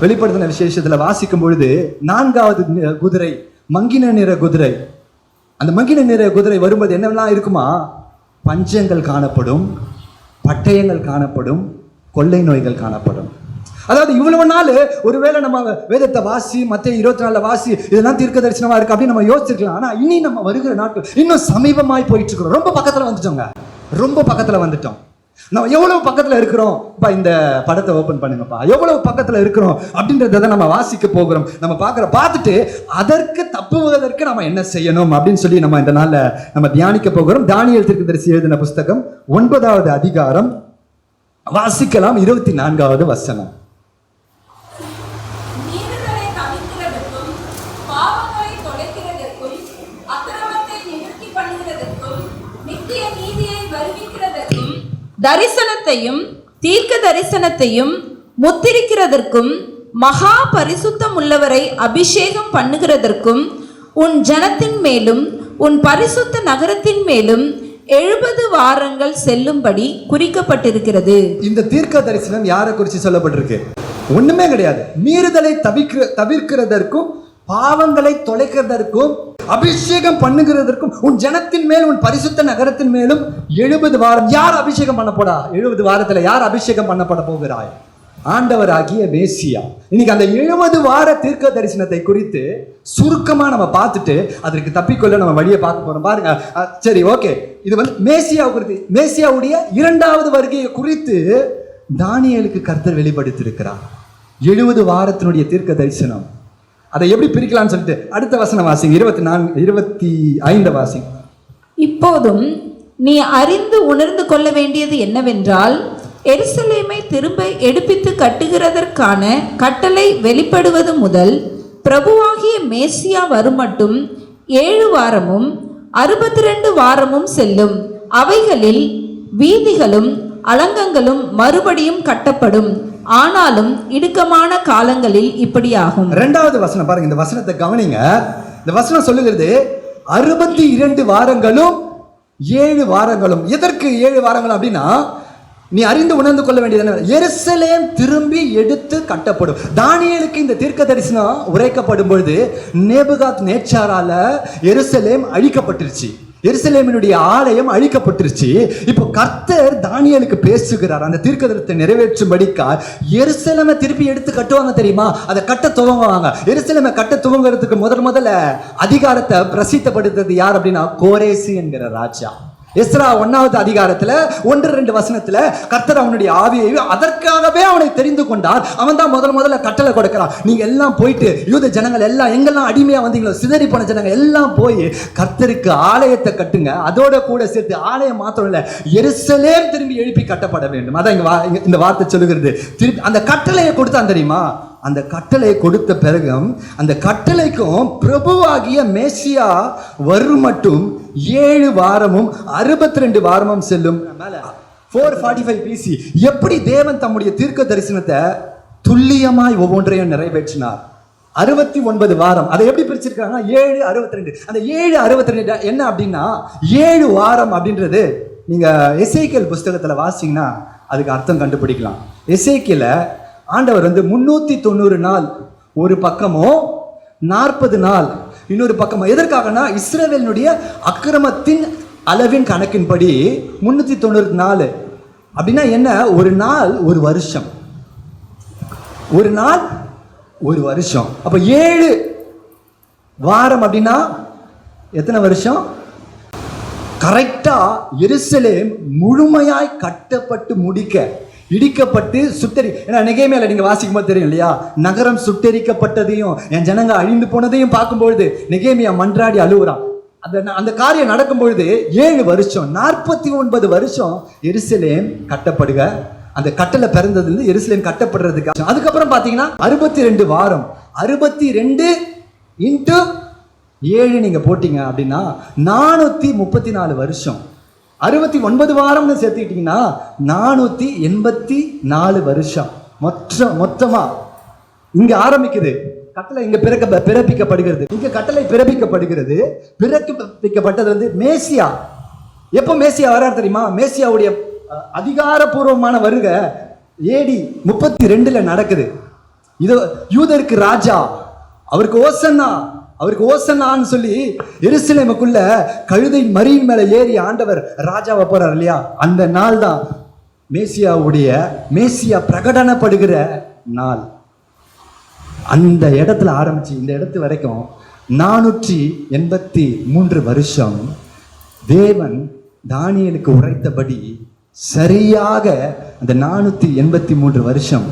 வெளிப்படுத்தின விசேஷத்துல வாசிக்கும் பொழுது நான்காவது குதிரை மங்கின நிற குதிரை. அந்த மங்கின நிற குதிரை வரும்போது என்னெல்லாம் இருக்குமா? பஞ்சங்கள் காணப்படும் பட்டயங்கள் காணப்படும் கொள்ளை நோய்கள் காணப்படும். அதாவது இவ்வளவு நாள் ஒருவேளை நம்ம வேதத்தை வாசி மற்ற இருபத்தி நாலு வாசி இதெல்லாம் தீர்க்க தரிசனமா இருக்கு அப்படின்னு நம்ம யோசிச்சிருக்கலாம். ஆனா இனி நம்ம வருகிற நாட்கள் இன்னும் சமீபமாய் போயிட்டு இருக்கிறோம். ரொம்ப பக்கத்துல வந்துட்டோங்க. ரொம்ப பக்கத்துல வந்துட்டோம். நம்ம எவ்வளவு பக்கத்துல இருக்கிறோம்? இப்போ இந்த படத்தை ஓப்பன் பண்ணுங்கப்பா. எவ்வளவு பக்கத்துல இருக்கிறோம் அப்படின்றத நம்ம வாசிக்க போகிறோம். நம்ம பார்க்குற பார்த்துட்டு அதற்கு தப்புவதற்கு நம்ம என்ன செய்யணும் அப்படின்னு சொல்லி நம்ம இந்த நாளில் நம்ம தியானிக்க போகிறோம். தானியல் தீர்க்கதரிசி எழுதின புஸ்தகம் ஒன்பதாவது அதிகாரம் வாசிக்கலாம் இருபத்தி நான்காவது வசனம் நீதிகளை தவிர்க்கிறதற்கும் பாவங்களை தொலைக்கிறதற்கும் அக்கிரமத்தை நிவர்த்தி பண்ணுகிறதற்கும் நித்திய நீதியை வருவிக்கிறதற்கும் தரிசனத்தையும் தீர்க்க தரிசனத்தையும் முத்திரிக்கிறதற்கும் மகா பரிசுத்தம் உள்ளவரை அபிஷேகம் பண்ணுகிறதற்கும் உன் ஜனத்தின் மேலும் உன் பரிசுத்த நகரத்தின் மேலும் எழுபது வாரங்கள் செல்லும்படி குறிக்கப்பட்டிருக்கிறது. இந்த தீர்க்க தரிசனம் யாரை குறித்து சொல்லப்பட்டிருக்கு? ஒண்ணுமே கிடையாது. மீறுதலை தவிர்க்க தவிர்க்கிறதற்கும் பாவங்களை தொலைக்கிறதற்கும் அபிஷேகம் பண்ணுகிறதற்கும் உன் ஜனத்தின் மேல் உன் பரிசுத்த நகரத்தின் மேலும் எழுபது வாரம் யார் அபிஷேகம் பண்ணப்படா எழுபது வாரத்தில் யார் அபிஷேகம் பண்ணப்பட போகிறாய்? ஆண்டவராகிய மேசியா. இன்னைக்கு அந்த எழுபது வார தீர்க்க தரிசனத்தை குறித்து சுருக்கமாக நம்ம பார்த்துட்டு அதற்கு தப்பிக்கொள்ள நம்ம வழியை பார்க்க போகிறோம் பாருங்க. சரி ஓகே. இது வந்து மேசியா குறித்து. மேசியாவுடைய இரண்டாவது வருகையை குறித்து தானியலுக்கு கர்த்தர் வெளிப்படுத்தியிருக்கிறார். எழுபது வாரத்தினுடைய தீர்க்க தரிசனம். அதை எப்படி பிரிக்கலாம்னு சொல்லிட்டு அடுத்த வசனம் வாசிங்க. இருபத்தி நான்கு இருபத்தி ஐந்து வாசிங்க. இப்போதும் நீ அறிந்து உணர்ந்து கொள்ள வேண்டியது என்னவென்றால் எருசலேமை திரும்ப எடுப்பித்து கட்டுகிறதற்கான கட்டளை வெளிப்படுவது முதல் பிரபுவாகிய மேசியா வருமட்டும் ஏழு வாரமும் அறுபத்தி ரெண்டு வாரமும் செல்லும். அவைகளில் வீதிகளும் அலங்கங்களும் மறுபடியும் கட்டப்படும். ஆனாலும் இடுக்கமான காலங்களில் இப்படியாகும். ரெண்டாவது வசனம் பாருங்க இந்த வசனத்தை கவனிங்க. இந்த வசனம் சொல்லுகிறது அறுபத்தி இரண்டு வாரங்களும் ஏழு வாரங்களும். எதற்கு ஏழு வாரங்கள் அப்படின்னா நீ அறிந்து உணர்ந்து கொள்ள வேண்டியது எருசலேம் திரும்பி எடுத்து கட்டப்படும். தானியலுக்கு இந்த தீர்க்க தரிசனம் உரைக்கப்படும் பொழுது நேபுகாத் நேச்சாரால எருசலேம் அழிக்கப்பட்டுருச்சு. எருசலேமினுடைய ஆலயம் அழிக்கப்பட்டுருச்சு. இப்போ கர்த்தர் தானியலுக்கு பேசுகிறார். அந்த தீர்க்கதரத்தை நிறைவேற்றும்படிக்கா எருசலேமை திருப்பி எடுத்து கட்டுவாங்க தெரியுமா? அதை கட்ட துவங்குவாங்க. எருசலேமை கட்ட துவங்குறதுக்கு முதல் முதல்ல அதிகாரத்தை பிரசித்தப்படுத்துறது யார் அப்படின்னா கோரேசி என்கிற ராஜா. எஸ்ரா ஒன்னாவது அதிகாரத்தில் ஒன்று ரெண்டு வசனத்தில் கர்த்தர் அவனுடைய ஆவியை அதற்காகவே அவனை தெரிந்து கொண்டார். அவன் தான் முதல் முதல்ல கட்டளை கொடுக்கிறான். நீங்க எல்லாம் போயிட்டு யூத ஜனங்கள் எல்லாம் எங்கெல்லாம் அடிமையா வந்தீங்களோ சிதறி போன ஜனங்கள் எல்லாம் போய் கர்த்தருக்கு ஆலயத்தை கட்டுங்க. அதோட கூட சேர்த்து ஆலயம் மாத்திரம் இல்லை எருசலேம் திரும்பி எழுப்பி கட்டப்பட வேண்டும். அதான் இங்க இந்த வார்த்தை சொல்லுகிறது. திருப்பி அந்த கட்டளையை கொடுத்தான் தெரியுமா? அந்த கட்டளை கொடுத்த பிறகும் அந்த கட்டளைக்கும் பிரபுவாகிய மேசியா வரும் மட்டும் ஏழு வாரமும் அறுபத்தி ரெண்டு வாரமும் செல்லும். ஃபோர் ஃபார்ட்டி ஃபைவ் பிசி எப்படி தேவன் தம்முடைய தீர்க்க தரிசனத்தை துல்லியமாய் ஒவ்வொன்றையும் நிறைவேற்றினார்? அறுபத்தி ஒன்பது வாரம். அதை எப்படி பிரிச்சிருக்காங்க ஏழு அறுபத்தி ரெண்டு அந்த ஏழு அறுபத்தி ரெண்டு என்ன அப்படின்னா ஏழு வாரம் அப்படின்றது நீங்கள் எசேக்கியல் புஸ்தகத்தில் வாசிங்கன்னா அதுக்கு அர்த்தம் கண்டுபிடிக்கலாம். எசேக்கியல ஆண்டவர் வந்து முன்னூத்தி தொண்ணூறு நாள் ஒரு பக்கமோ நாற்பது நாள் இன்னொரு பக்கமோ. எதற்காகனா? இஸ்ரேவேலினுடைய அக்கிரமத்தின் அளவின் கணக்கின்படி முன்னூத்தி தொண்ணூறு நாள். அப்படின்னா என்ன? ஒரு நாள் ஒரு வருஷம். ஒரு நாள் ஒரு வருஷம். அப்ப ஏழு வாரம் அப்படின்னா எத்தனை வருஷம்? கரெக்டாக எருசலேம் முழுமையாய் கட்டப்பட்டு முடிக்க இடிக்கப்பட்டு சுட்டரி ஏன்னா நெகேமியால நீங்க வாசிக்கும் போது தெரியும் இல்லையா? நகரம் சுட்டரிக்கப்பட்டதையும் என் ஜனங்க அழிந்து போனதையும் பார்க்கும்பொழுது நிகைமையா மன்றாடி அழுகுறான் அந்த அந்த காரியம் நடக்கும் பொழுது ஏழு வருஷம் நாற்பத்தி ஒன்பது வருஷம் எருசலேம் கட்டப்படுக. அந்த கட்டளை பிறந்ததுலேருந்து எருசலேம் கட்டப்படுறதுக்கு அதுக்கப்புறம் பார்த்தீங்கன்னா அறுபத்தி ரெண்டு வாரம் அறுபத்தி ரெண்டு இன்ட்டு ஏழு நீங்கள் போட்டீங்க அப்படின்னா நானூற்றி முப்பத்தி நாலு வருஷம். அறுபத்தி ஒன்பது வாரம்னு சேர்த்துக்கிட்டீங்கன்னா நானூத்தி எண்பத்தி நாலு வருஷம். மொத்த மொத்தமா. இங்க ஆரம்பிக்குது. கட்டளை இங்க பிறக்க பிறப்பிக்கப்படுகிறது. இங்க கட்டளை பிறப்பிக்கப்படுகிறது. பிறப்பிக்கப்பட்டது வந்து மேசியா. எப்போ மேசியா வரார் தெரியுமா? மேசியாவுடைய அதிகாரபூர்வமான அதிகாரப்பூர்வமான வருகை ஏடி முப்பத்தி ரெண்டுல நடக்குது. இது யூதருக்கு ராஜா. அவருக்கு ஓசன்னா. அவருக்கு ஓசனான்னு சொல்லி எருசலேமுக்குள்ள கழுதை மரியின் மேலே ஏறி ஆண்டவர் ராஜாவை போறார் இல்லையா? அந்த நாள் தான் மேசியாவுடைய மேசியா பிரகடனப்படுகிற நாள். அந்த இடத்துல ஆரம்பிச்சு இந்த இடத்து வரைக்கும் நானூற்றி எண்பத்தி மூன்று வருஷம் தேவன் தானியலுக்கு உரைத்தபடி சரியாக அந்த நானூற்றி எண்பத்தி மூன்று வருஷம்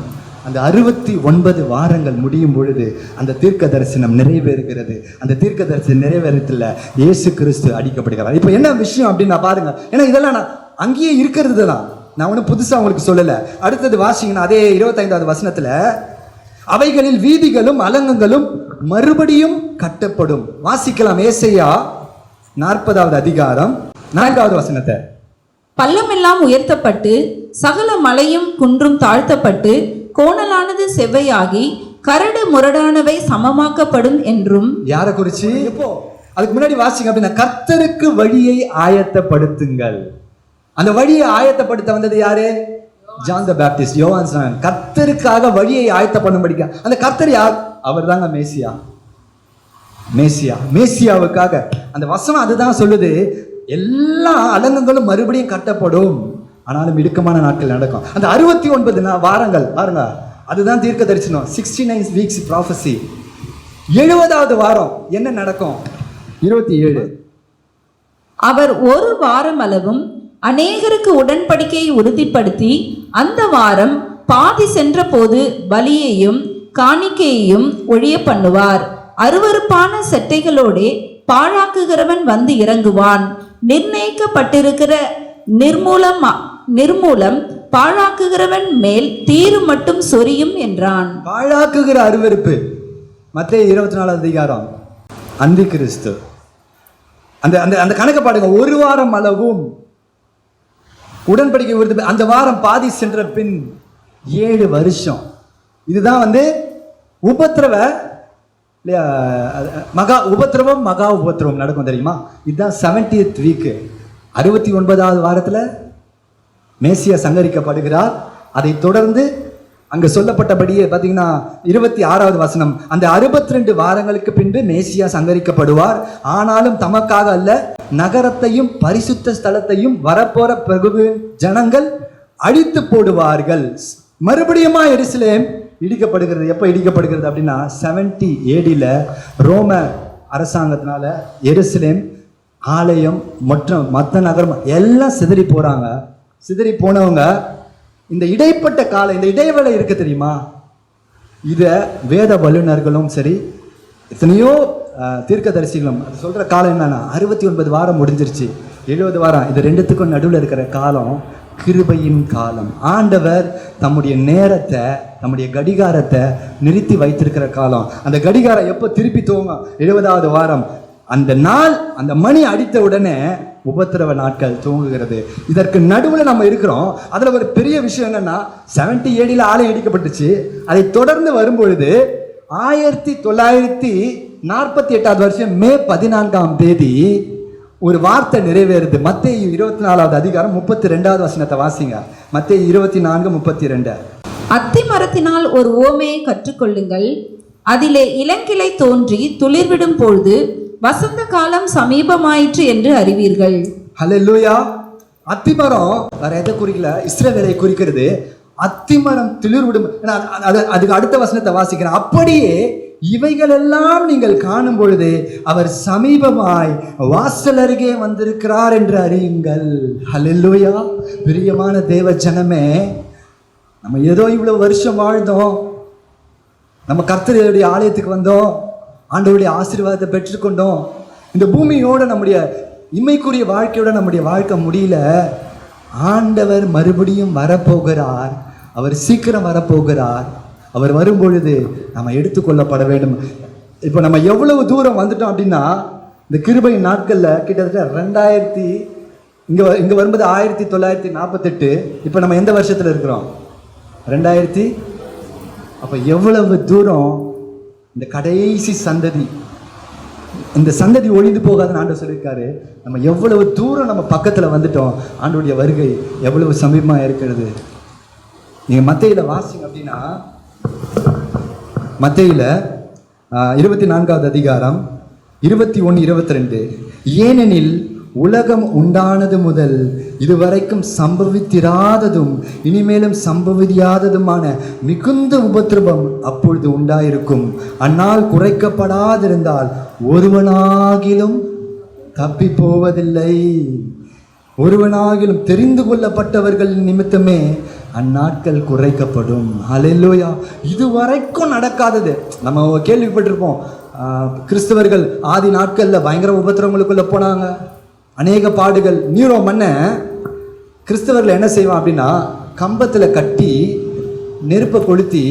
அந்த அறுபத்தி ஒன்பது வாரங்கள் முடியும் பொழுது அந்த தீர்க்க தரிசனம் நிறைவேறுகிறது. அந்த தீர்க்க தரிசனம் நிறைவேறத்தில் இயேசு கிறிஸ்து அடிக்கப்படுகிறார். இப்போ என்ன விஷயம் அப்படின்னு நான் பாருங்க. ஏன்னா இதெல்லாம் நான் அங்கேயே இருக்கிறது தான். நான் ஒன்றும் புதுசாக உங்களுக்கு சொல்லலை. அடுத்தது வாசிங்கன்னா அதே இருபத்தைந்தாவது வசனத்தில் அவைகளில் வீதிகளும் அலங்கங்களும் மறுபடியும் கட்டப்படும். வாசிக்கலாம். ஏசையா நாற்பதாவது அதிகாரம் நான்காவது வசனத்தை. பள்ளமெல்லாம் உயர்த்தப்பட்டு சகல மலையும் குன்றும் தாழ்த்தப்பட்டு கோணலானது செவ்வையாகி கரடு முரடானவை சமமாக்கப்படும் என்றும் யாரை குறிச்சு? எப்போ? அதுக்கு முன்னாடி வாசிங்க அப்படின்னா கர்த்தருக்கு வழியை ஆயத்தப்படுத்துங்கள். அந்த வழியை ஆயத்தப்படுத்த வந்தது யாரு? ஜான் த பேப்டிஸ்ட் யோவான் ஸ்நானன். கர்த்தருக்காக வழியை ஆயத்தப்படும்படிக்க. அந்த கர்த்தர் யார்? அவர் தாங்க மேசியா. மேசியா மேசியாவுக்காக. அந்த வசனம் அதுதான் சொல்லுது. எல்லா அலங்கங்களும் மறுபடியும் கட்டப்படும். ஆனாலும் இடுக்கமான நாட்கள் நடக்கும். அந்த அறுபத்தி ஒன்பது வாரங்கள் பாருங்க. அதுதான் தீர்க்க தரிசனம். சிக்ஸ்டி நைன் வீக்ஸ் ப்ராஃபஸி எழுபதாவது வாரம் என்ன நடக்கும்? இருபத்தி ஏழு. அவர் ஒரு வாரம் அளவும் அநேகருக்கு உடன்படிக்கையை உறுதிப்படுத்தி அந்த வாரம் பாதி சென்றபோது பலியையும் காணிக்கையையும் ஒழிய பண்ணுவார். அருவருப்பான செட்டைகளோடே பாழாக்குகிறவன் வந்து இறங்குவான். நிர்ணயிக்கப்பட்டிருக்கிற நிர்மூலம் நிர்மூலம் பாழாக்குகிறவன் மேல் தீரு மட்டும் சொரியும் என்றான். பாழாக்குகிற அருவருப்பு. மத்திய இருபத்தி நாலாவது அதிகாரம். அந்தி கிறிஸ்து. அந்த அந்த அந்த கணக்கு பாடுங்க ஒரு வாரம் அளவும் உடன்படிக்கை விருது அந்த வாரம் பாதி சென்ற பின் ஏழு வருஷம். இதுதான் வந்து உபத்திரவ இல்லையா அது, மகா உபத்திரவம் மகா உபத்திரவம் நடக்கும் தெரியுமா? இதுதான் செவன்டியத் வீக்கு அறுபத்தி ஒன்பதாவது வாரத்தில் மேசியா சங்கரிக்கப்படுகிறார். அதை தொடர்ந்து அங்க சொல்லப்பட்டபடியே பார்த்தீங்கன்னா இருபத்தி ஆறாவது வசனம் அந்த அறுபத்தி ரெண்டு வாரங்களுக்கு பின்பு மேசியா சங்கரிக்கப்படுவார். ஆனாலும் தமக்காக அல்ல நகரத்தையும் பரிசுத்த ஸ்தலத்தையும் வரப்போற பிரகு ஜனங்கள் அழித்து போடுவார்கள். மறுபடியுமா எருசலேம் இடிக்கப்படுகிறது. எப்போ இடிக்கப்படுகிறது அப்படின்னா செவன்டி ஏடியில் ரோம அரசாங்கத்தினால எருசலேம் ஆலயம் மற்றும் மற்ற நகரம் எல்லாம் சிதறி போகிறாங்க சிதறி போனவங்க இந்த இடைப்பட்ட காலம் இந்த இடைவேளை இருக்கு தெரியுமா? இதை வேத வல்லுநர்களும் சரி எத்தனையோ தீர்க்கதரிசிகளும் அது சொல்கிற காலம் என்னன்னா அறுபத்தி ஒன்பது வாரம் முடிஞ்சிருச்சு. எழுபது வாரம் இது ரெண்டுத்துக்கும் நடுவில் இருக்கிற காலம் கிருபையின் காலம். ஆண்டவர் தம்முடைய நேரத்தை தம்முடைய கடிகாரத்தை நிறுத்தி வைத்திருக்கிற காலம். அந்த கடிகாரம் எப்போ திருப்பி தூங்கும் எழுபதாவது வாரம். அந்த நாள் அந்த மணி அடித்த உடனே உபத்திரவ நாட்கள் துவங்குகிறது. இதற்கு நடுவில் நம்ம இருக்கிறோம். அதில் ஒரு பெரிய விஷயம் என்னன்னா செவன்டி ஏடியில் ஆலை இடிக்கப்பட்டுச்சு. அதை தொடர்ந்து வரும்பொழுது ஆயிரத்தி தொள்ளாயிரத்தி நாற்பத்தி எட்டாவது வருஷம் மே பதினான்காம் தேதி ஒரு வார்த்தை நிறைவேறுது. மத்திய இருபத்தி நாலாவது அதிகாரம் முப்பத்தி ரெண்டாவது வசனத்தை வாசிங்க. மத்திய இருபத்தி நான்கு முப்பத்தி ரெண்டு. அத்தி மரத்தினால் ஒரு ஓமையை கற்றுக்கொள்ளுங்கள். அதிலே இளங்கிளை தோன்றி துளிர்விடும் பொழுது வசந்த காலம் சமீபமாயிற்று என்று அறிவீர்கள். ஹலெல்லூயா அத்திமரம் வேற எதை குறிக்கல? இஸ்ரவேலை குறிக்கிறது? அத்திமரம் துளிர்விடும். ஏன்னா, அது- அதுக்கு அடுத்த வசனத்தை வாசிக்கிறேன். அப்படியே இவைகளெல்லாம் நீங்கள் காணும் பொழுது அவர் சமீபமாய் வாசல் அருகே வந்திருக்கிறார் என்று அறியுங்கள். ஹலெல்லூயா பிரியமான தேவ ஜனமே நம்ம ஏதோ இவ்வளவு வருஷம் வாழ்ந்தோம். நம்ம கர்த்தருடைய ஆலயத்துக்கு வந்தோம். ஆண்டவருடைய ஆசீர்வாதத்தை பெற்றுக்கொண்டோம். இந்த பூமியோட நம்முடைய இம்மைக்குரிய வாழ்க்கையோட நம்முடைய வாழ்க்கை முடியல. ஆண்டவர் மறுபடியும் வரப்போகிறார். அவர் சீக்கிரம் வரப்போகிறார். அவர் வரும்பொழுது நம்ம எடுத்துக்கொள்ளப்பட வேண்டும். இப்போ நம்ம எவ்வளவு தூரம் வந்துட்டோம் அப்படின்னா இந்த கிருபை நாட்களில் கிட்டத்தட்ட ரெண்டாயிரத்தி இங்கே இங்கே வரும்போது ஆயிரத்தி தொள்ளாயிரத்தி நாற்பத்தெட்டு. இப்போ நம்ம எந்த வருஷத்தில் இருக்கிறோம்? ரெண்டாயிரத்தி? அப்போ எவ்வளவு தூரம் இந்த கடைசி சந்ததி. இந்த சந்ததி ஒழிந்து போகாதுன்னு ஆண்டு சொல்லியிருக்காரு. நம்ம எவ்வளவு தூரம் நம்ம பக்கத்தில் வந்துட்டோம் ஆண்டோடைய வருகை எவ்வளவு சமீபமாக இருக்கிறது. நீங்கள் மத்தையில் வாசிங்க அப்படின்னா மத்தையில் இருபத்தி நான்காவது அதிகாரம் இருபத்தி ஒன்று இருபத்தி ரெண்டு. ஏனெனில் உலகம் உண்டானது முதல் இதுவரைக்கும் சம்பவித்திராததும் இனிமேலும் சம்பவியாததுமான மிகுந்த உபத்திரவம் அப்பொழுது உண்டாயிருக்கும். அந்நாள் குறைக்கப்படாதிருந்தால் ஒருவனாகிலும் தப்பி போவதில்லை ஒருவனாகிலும் தெரிந்து கொள்ளப்பட்டவர்கள் நிமித்தமே அந்நாட்கள் குறைக்கப்படும். அலையிலோயா இதுவரைக்கும் நடக்காதது. நம்ம கேள்விப்பட்டிருப்போம். கிறிஸ்தவர்கள் ஆதி நாட்களில் பயங்கர உபத்திரவங்களுக்குள்ள போனாங்க. அநேக பாடுகள். நீரோ மன்ன கிறிஸ்தவர்கள் என்ன செய்வான் அப்படின்னா கம்பத்தில் கட்டி நெருப்பை கொளுத்தி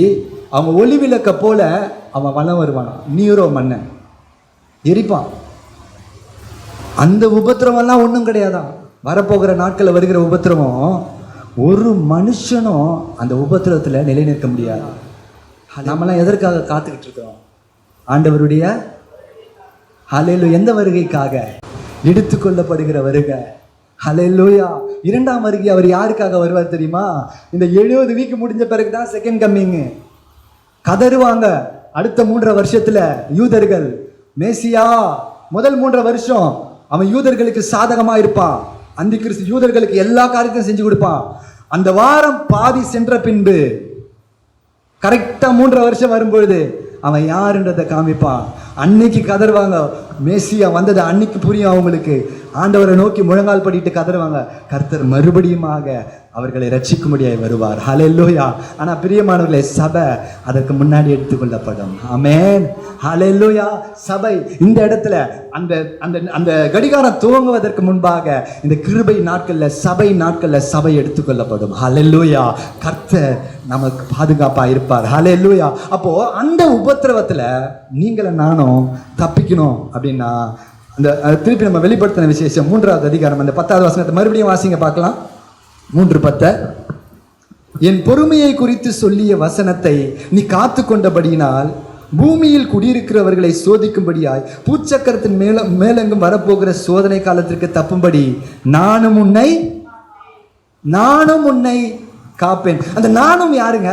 அவங்க ஒளி விளக்க போல அவன் வளம் வருவானான் நீரோ மன்னன் எரிப்பான். அந்த உபத்திரவெல்லாம் ஒன்றும் கிடையாதான். வரப்போகிற நாட்களில் வருகிற உபத்திரவம் ஒரு மனுஷனும் அந்த உபத்திரவத்தில் நிலை நிற்க முடியாது. நம்மலாம் எதற்காக காத்துக்கிட்டு இருக்கோம் ஆண்டவருடைய அலையில் எந்த வருகைக்காக? எடுத்துக்கொள்ளப்படுகிற வருகை ஹalleluya. இரண்டாம் வருகை அவர் யாருக்காக வருவார் தெரியுமா? இந்த எழுபது வீக் முடிஞ்ச பிறகு தான் செகண்ட் கம்மிங்கு கதறுவாங்க. அடுத்த மூன்றரை வருஷத்துல யூதர்கள். மேசியா முதல் மூன்றரை வருஷம் அவன் யூதர்களுக்கு சாதகமாக இருப்பான் அந்த கிறிஸ்து யூதர்களுக்கு எல்லா காரியத்தையும் செஞ்சு கொடுப்பான் அந்த வாரம் பாதி சென்ற பின்பு கரெக்டாக மூன்றரை வருஷம் வரும்பொழுது அவன் யாருன்றதை காமிப்பான் அன்னைக்கு கதறுவாங்க. மேசியா வந்தது அன்னைக்கு புரியும் அவங்களுக்கு. ஆண்டவரை நோக்கி முழங்கால் படிட்டு கதறுவாங்க. கர்த்தர் மறுபடியுமாக அவர்களை ரட்சிக்கும்படியாய் வருவார். ஹலெல்லோயா ஆனா பிரியமானவர்களே சபை அதற்கு முன்னாடி எடுத்துக்கொள்ளப்படும். அமேன் ஹலெல்லோயா சபை இந்த இடத்துல அந்த அந்த அந்த கடிகாரம் துவங்குவதற்கு முன்பாக இந்த கிருபை நாட்கள்ல சபை நாட்களில் சபை எடுத்துக்கொள்ளப்படும். ஹலெல்லோயா கர்த்தர் நமக்கு பாதுகாப்பா இருப்பார். ஹலெல்லோயா அப்போ அந்த உபத்திரவத்துல நீங்களும் நானும் தப்பிக்கணும் அப்படின்னா அந்த திருப்பி நம்ம வெளிப்படுத்தின விசேஷம் மூன்றாவது அதிகாரம் அந்த பத்தாவது வசனத்தை மறுபடியும் வாசிங்க பார்க்கலாம். மூன்று பத்தை. என் பொறுமையை குறித்து சொல்லிய வசனத்தை நீ காத்து கொண்டபடியினால் பூமியில் குடியிருக்கிறவர்களை சோதிக்கும்படியாய் பூச்சக்கரத்தின் மேல மேலெங்கும் வரப்போகிற சோதனை காலத்திற்கு தப்பும்படி நானும் உன்னை நானும் உன்னை காப்பேன். அந்த நானும் யாருங்க?